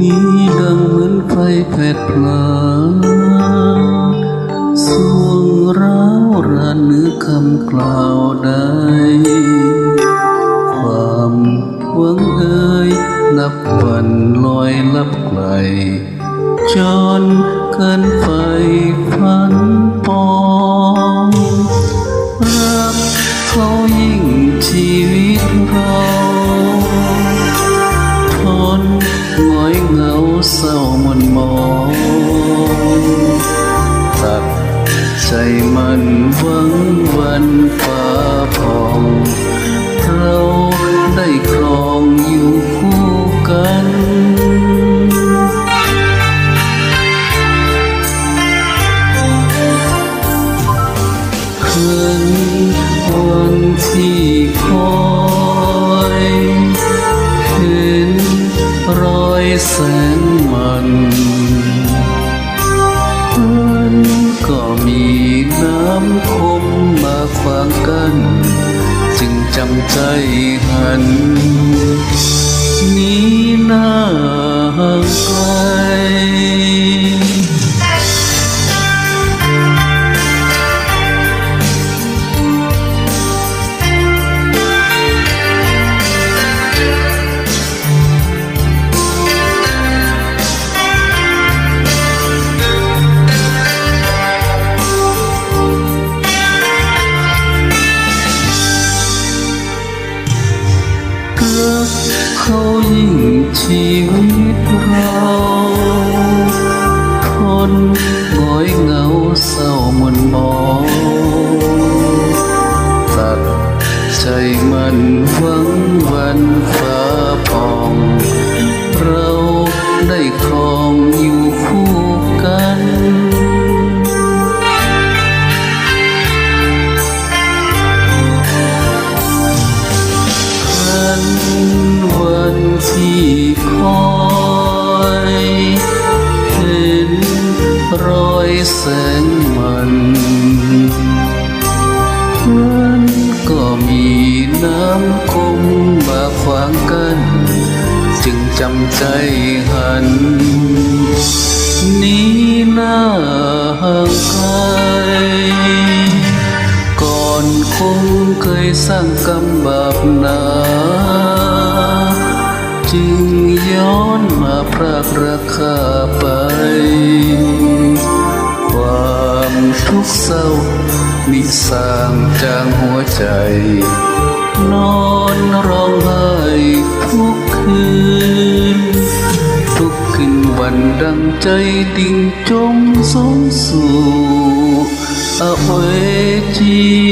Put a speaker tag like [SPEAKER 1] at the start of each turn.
[SPEAKER 1] นี่ดังเหมือนไฟแผดพลาสวงร้าวรานเนื้อคำกล่าวใด ความหวังเอ่ยนับวันลอยลับไกลจนเกินไฟ คืนวันที่คอยเห็นรอยแสงมันมันก็มีน้ำคมมาขวางกัน จึงจำใจหันนี้หน้า กเขายิ่งชีวิตเร อยเห็นรอยแสงมันมันก็มีน้ำคมมาขวางกัน จึงจำใจหันนี้หน้าห่างไกลก่อนคงเคยสร้างกรรมบาปนา จึงย้อนมาพรากราคาไป ความทุกเศร้ามิสร้างจางหัวใจ นอนร้องไห้ทุกคืน ทุกคืนวันดังใจดิ่งจมสงสู่อเวจี